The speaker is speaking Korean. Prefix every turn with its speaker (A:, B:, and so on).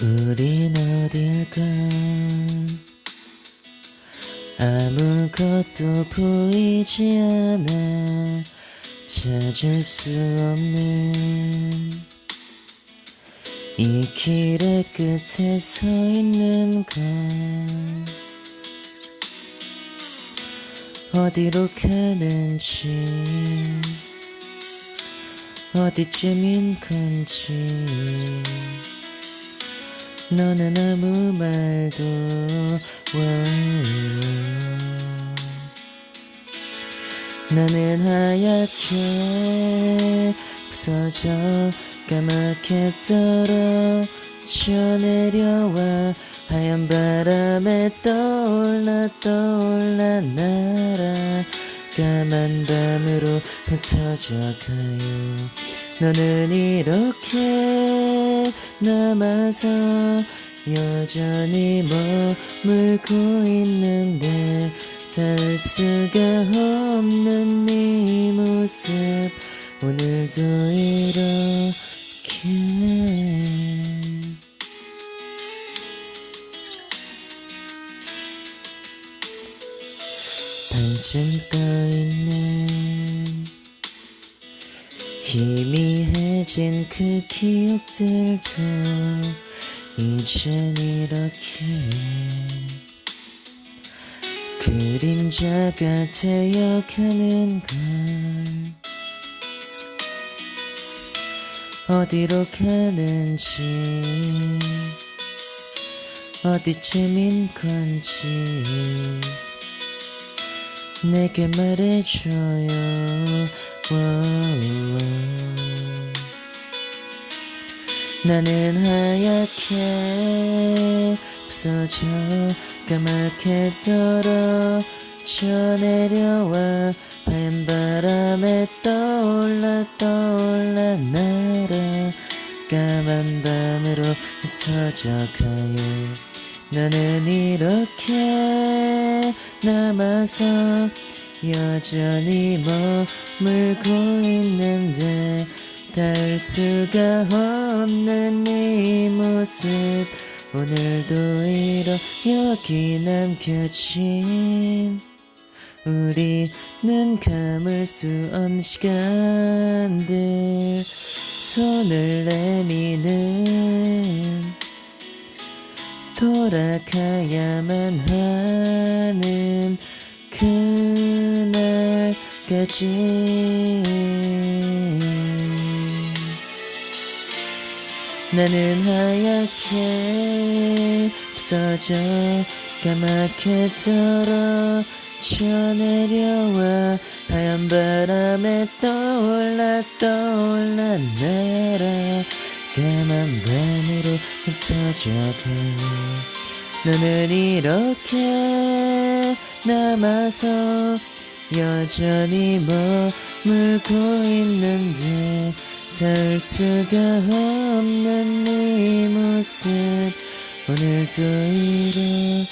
A: 우린 어딜까? 아무것도 보이지 않아. 찾을 수 없는 이 길의 끝에 서 있는 건 어디로 가는지? 어디쯤인 건지 너는 아무 말도 와우. 나는 하얗게 부서져 까맣게 떨어져 내려와 하얀 바람에 떠올라 떠올라 날아 까만 밤으로 흩어져 가요 너는 이렇게 남아서 여전히 머물고 있는데 닿을 수가 없는 네 모습. 오늘도 이렇게. 반쯤 떠있는 희미해 진그 기억들도 이젠 이렇게 그림자가 되어가는 걸 어디로 가는지 어디쯤인 건지 내게 말해줘요 나는 하얗게 부서져 까맣게 떨어져 내려와 하얀 바람에 떠올라 떠올라 날아 까만 밤으로 흩어져 가요. 나는 이렇게 남아서 여전히 머물고 있는데 닿을 수가 없는 이 모습. 오늘도 이러 여기 남겨진 우리는 감을 수 없는 시간들. 손을 내미는 돌아가야만 하는 그날까지 나는 하얗게 부서져 까맣게 떨어져 내려와 하얀 바람에 떠올라 떠올라 날아 까만 밤으로 흩어져 가요 너는 이렇게 남아서 여전히 머물고 있는데 닿을 수가 없는 네 모습 오늘도 이렇게